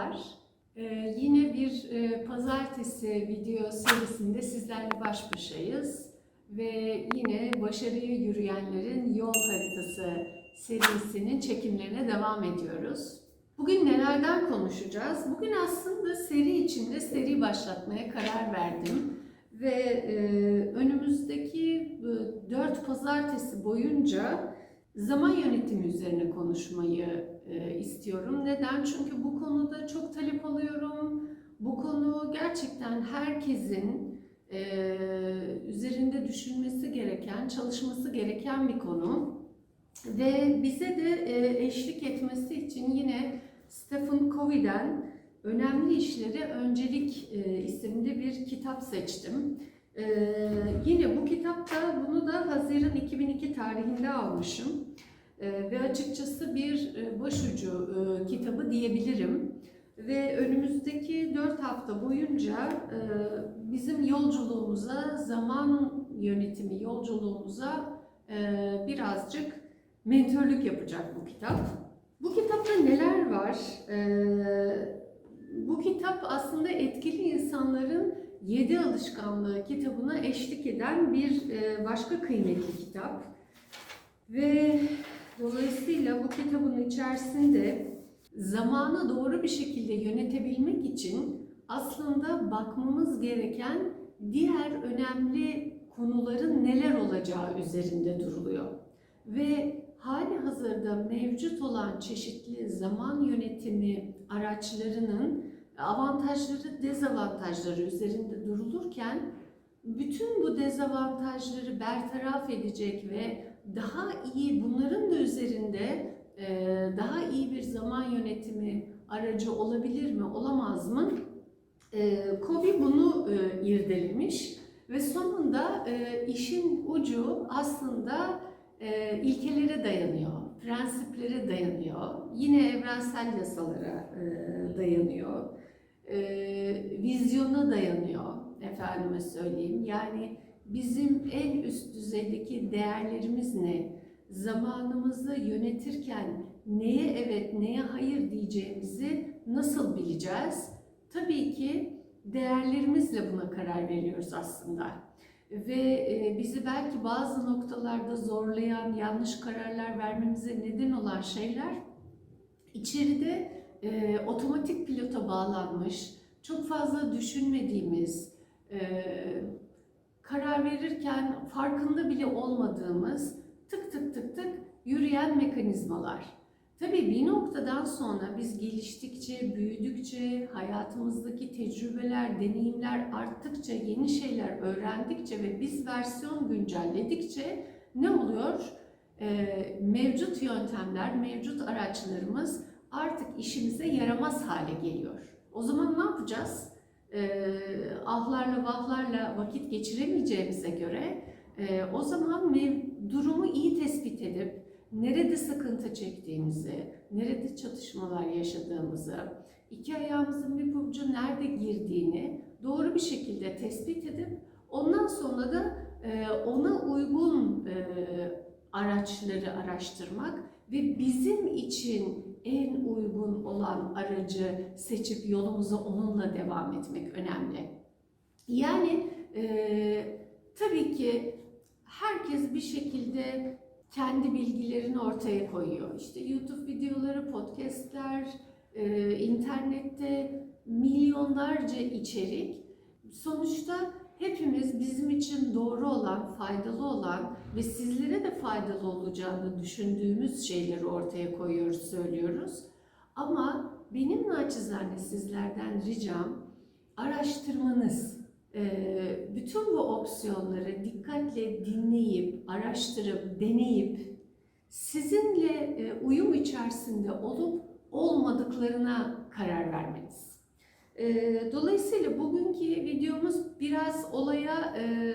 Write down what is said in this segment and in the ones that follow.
Merhabalar. Ee, yine bir e, pazartesi video serisinde sizlerle baş başayız. Ve yine başarıya yürüyenlerin yol haritası serisinin çekimlerine devam ediyoruz. Bugün nelerden konuşacağız? Bugün aslında seri içinde seri başlatmaya karar verdim. Ve e, önümüzdeki e, dört pazartesi boyunca zaman yönetimi üzerine konuşmayı istiyorum. Neden? Çünkü bu konuda çok talep alıyorum. Bu konu gerçekten herkesin e, üzerinde düşünmesi gereken, çalışması gereken bir konu. Ve bize de e, eşlik etmesi için yine Stephen Covey'den Önemli İşleri Öncelik e, isimli bir kitap seçtim. Ee, yine bu kitapta bunu da Haziran 2002 tarihinde almışım. Ee, ve açıkçası bir e, başucu e, kitabı diyebilirim. Ve önümüzdeki 4 hafta boyunca e, bizim yolculuğumuza, zaman yönetimi yolculuğumuza birazcık mentörlük yapacak bu kitap. Bu kitapta neler var? Bu kitap aslında etkili insanların Yedi Alışkanlığı kitabına eşlik eden bir başka kıymetli kitap. Ve dolayısıyla bu kitabın içerisinde zamanı doğru bir şekilde yönetebilmek için aslında bakmamız gereken diğer önemli konuların neler olacağı üzerinde duruluyor. Ve hali hazırda mevcut olan çeşitli zaman yönetimi araçlarının avantajları, dezavantajları üzerinde durulurken bütün bu dezavantajları bertaraf edecek ve daha iyi bunların da üzerinde e, daha iyi bir zaman yönetimi aracı olabilir mi, olamaz mı? E, Kobe bunu e, irdelemiş ve sonunda işin ucu aslında ilkelere dayanıyor, prensiplere dayanıyor, yine evrensel yasalara dayanıyor vizyona dayanıyor efendime söyleyeyim. Yani bizim en üst düzeydeki değerlerimiz ne? Zamanımızı yönetirken neye evet, neye hayır diyeceğimizi nasıl bileceğiz? Tabii ki değerlerimizle buna karar veriyoruz aslında. Ve e, bizi belki bazı noktalarda zorlayan, yanlış kararlar vermemize neden olan şeyler içeride e, otomatik pilota bağlanmış, çok fazla düşünmediğimiz, e, karar verirken farkında bile olmadığımız tık tık tık tık yürüyen mekanizmalar. Tabii bir noktadan sonra biz geliştikçe, büyüdükçe, hayatımızdaki tecrübeler, deneyimler arttıkça, yeni şeyler öğrendikçe ve biz versiyon güncelledikçe ne oluyor? Ee, mevcut yöntemler, mevcut araçlarımız artık işimize yaramaz hale geliyor. O zaman ne yapacağız? Ee, ahlarla vahlarla vakit geçiremeyeceğimize göre e, o zaman durumu iyi tespit edip nerede sıkıntı çektiğimizi, nerede çatışmalar yaşadığımızı, iki ayağımızın bir pabucu nerede girdiğini doğru bir şekilde tespit edip ondan sonra da e, ona uygun e, araçları araştırmak ve bizim için en uygun olan aracı seçip yolumuza onunla devam etmek önemli. Yani e, tabii ki herkes bir şekilde kendi bilgilerini ortaya koyuyor. İşte YouTube videoları, podcastler, e, internette milyonlarca içerik. Sonuçta hepimiz bizim için doğru faydalı olan ve sizlere de faydalı olacağını düşündüğümüz şeyleri ortaya koyuyoruz, söylüyoruz. Ama benim naçizane sizlerden ricam araştırmanız. Ee, bütün bu opsiyonları dikkatle dinleyip, araştırıp, deneyip sizinle e, uyum içerisinde olup olmadıklarına karar vermeniz. Ee, dolayısıyla bugünkü videomuz biraz olaya e,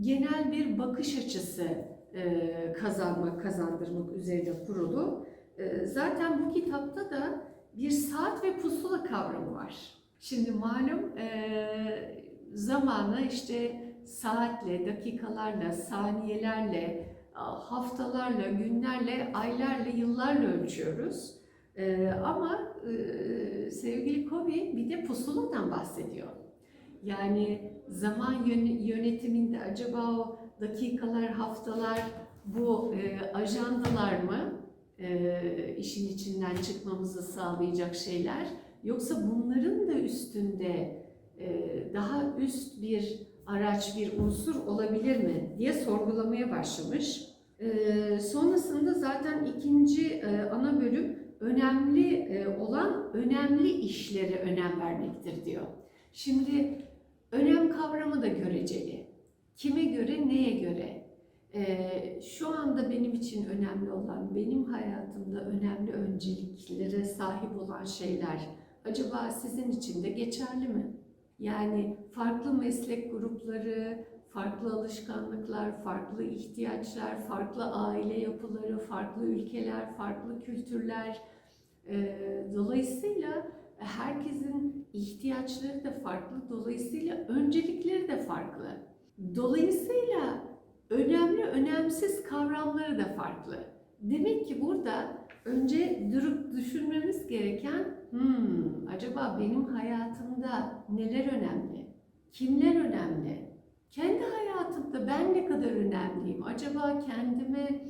genel bir bakış açısı e, kazanmak, kazandırmak üzerine kurulu. E, zaten bu kitapta da bir saat ve pusula kavramı var. Şimdi malum zamanı işte saatle, dakikalarla, saniyelerle, haftalarla, günlerle, aylarla, yıllarla ölçüyoruz. Ee, ama e, sevgili Kobi bir de pusuladan bahsediyor. Yani zaman yön- yönetiminde acaba o dakikalar, haftalar bu e, ajandalar mı e, işin içinden çıkmamızı sağlayacak şeyler? Yoksa bunların da üstünde e, daha üst bir araç, bir unsur olabilir mi diye sorgulamaya başlamış. E, sonrasında zaten ikinci e, ana bölüm önemli e, olan önemli işlere önem vermektir diyor. Şimdi önem kavramı da göreceli. Kime göre, neye göre? E, şu anda benim için önemli olan, benim hayatımda önemli önceliklere sahip olan şeyler acaba sizin için de geçerli mi? Yani farklı meslek grupları, farklı alışkanlıklar, farklı ihtiyaçlar, farklı aile yapıları, farklı ülkeler, farklı kültürler. Ee, Dolayısıyla herkesin ihtiyaçları da farklı, dolayısıyla öncelikleri de farklı. Dolayısıyla önemli, önemsiz kavramları da farklı. Demek ki burada önce durup düşünmemiz gereken, hmm, acaba benim hayatımda neler önemli? Kimler önemli? Kendi hayatımda ben ne kadar önemliyim? Acaba kendime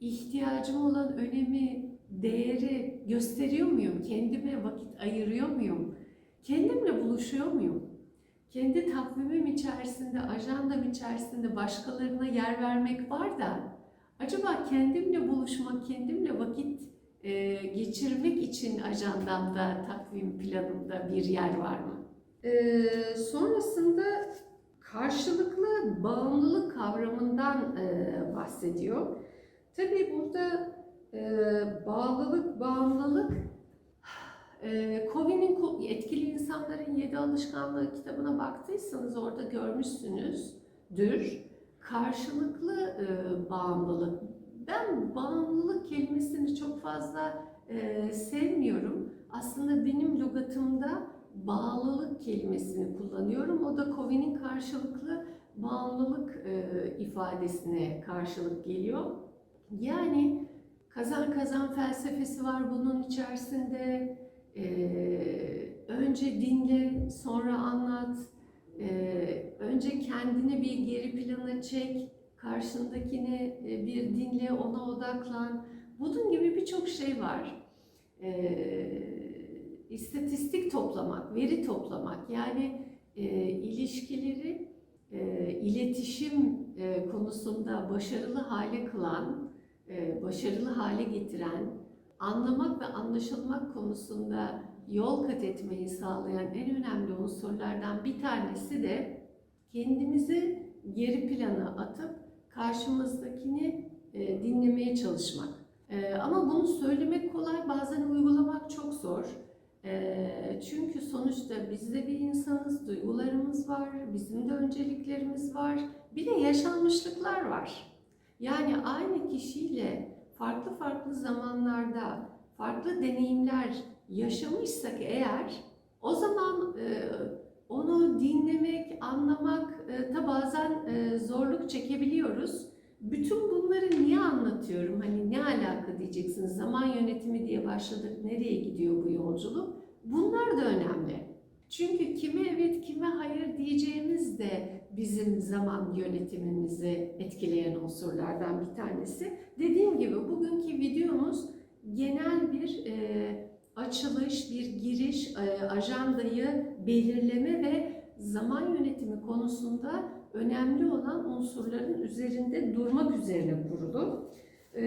ihtiyacım olan önemi, değeri gösteriyor muyum? Kendime vakit ayırıyor muyum? Kendimle buluşuyor muyum? Kendi takvimim içerisinde, ajandam içerisinde başkalarına yer vermek var da acaba kendimle buluşmak, kendimle vakit e, geçirmek için ajandamda, takvim planımda bir yer var mı? E, sonrasında karşılıklı bağımlılık kavramından e, bahsediyor. Tabii burada e, bağlılık, bağımlılık e, Covey'nin Ko- Etkili İnsanların Yedi Alışkanlığı kitabına baktıysanız orada görmüşsünüzdür. Karşılıklı e, bağımlılık. Ben bağımlılık kelimesini çok fazla e, sevmiyorum. Aslında benim lügatımda bağlılık kelimesini kullanıyorum. O da Covey'nin karşılıklı bağımlılık e, ifadesine karşılık geliyor. Yani kazan kazan felsefesi var bunun içerisinde. Ee, önce dinle, sonra anlat. Ee, önce kendini bir geri plana çek, karşındakini e, bir dinle, ona odaklan. Bunun gibi birçok şey var. Ee, istatistik toplamak, veri toplamak, yani e, ilişkileri e, iletişim e, konusunda başarılı hale kılan, başarılı hale getiren, anlamak ve anlaşılmak konusunda yol kat etmeyi sağlayan en önemli unsurlardan bir tanesi de kendimizi geri plana atıp karşımızdakini e, dinlemeye çalışmak. E, ama bunu söylemek kolay, bazen uygulamak çok zor. E, çünkü sonuçta biz de bir insanız, duygularımız var, bizim de önceliklerimiz var, bir de yaşanmışlıklar var. Yani aynı kişiyle farklı farklı zamanlarda farklı deneyimler yaşamışsak eğer o zaman e, onu dinlemek, anlamak e, da bazen e, zorluk çekebiliyoruz. Bütün bunları niye anlatıyorum? Hani ne alaka diyeceksiniz? Zaman yönetimi diye başladık. Nereye gidiyor bu yolculuk? Bunlar da önemli. Çünkü kime evet, kime hayır diyeceğimiz de bizim zaman yönetimimizi etkileyen unsurlardan bir tanesi. Dediğim gibi bugünkü videomuz genel bir e, açılış, bir giriş, e, ajandayı belirleme ve zaman yönetimi konusunda önemli olan unsurların üzerinde durmak üzerine kurulu. E,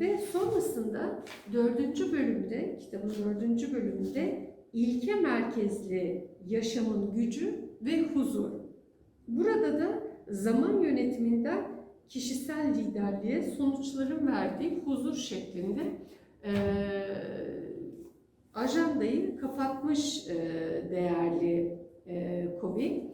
ve sonrasında dördüncü bölümde, kitabın dördüncü bölümünde ilke merkezli yaşamın gücü ve huzur. Burada da zaman yönetiminden kişisel liderliğe sonuçların verdiği huzur şeklinde e, ajandayı kapatmış e, değerli e, Kobi.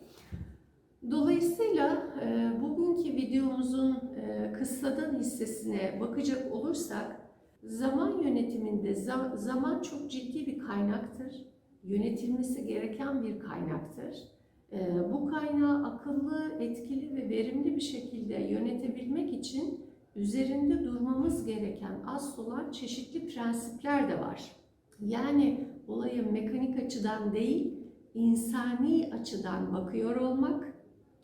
Dolayısıyla e, bugünkü videomuzun e, kıssadan hissesine bakacak olursak zaman yönetiminde zam- zaman çok ciddi bir kaynaktır. Yönetilmesi gereken bir kaynaktır. E, bu kaynağı akıllı, etkili ve verimli bir şekilde yönetebilmek için üzerinde durmamız gereken asıl olan çeşitli prensipler de var. Yani olaya mekanik açıdan değil, insani açıdan bakıyor olmak,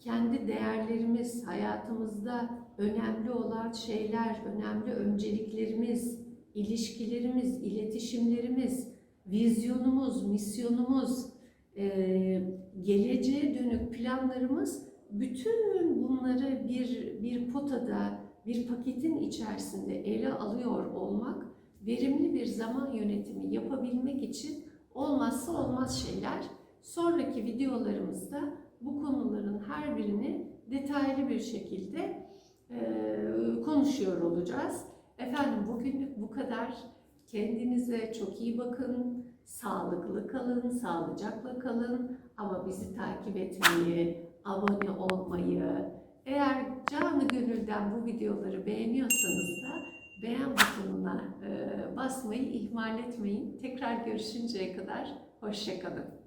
kendi değerlerimiz, hayatımızda önemli olan şeyler, önemli önceliklerimiz, ilişkilerimiz, iletişimlerimiz, vizyonumuz, misyonumuz, eee, geleceğe dönük planlarımız bütün bunları bir bir potada, bir paketin içerisinde ele alıyor olmak verimli bir zaman yönetimi yapabilmek için olmazsa olmaz şeyler. Sonraki videolarımızda bu konuların her birini detaylı bir şekilde eee, konuşuyor olacağız. Efendim bugünlük bu kadar. Kendinize çok iyi bakın. Sağlıklı kalın, sağlıcakla kalın. Ama bizi takip etmeyi, abone olmayı, eğer canı gönülden bu videoları beğeniyorsanız da beğen butonuna basmayı ihmal etmeyin. Tekrar görüşünceye kadar hoşçakalın.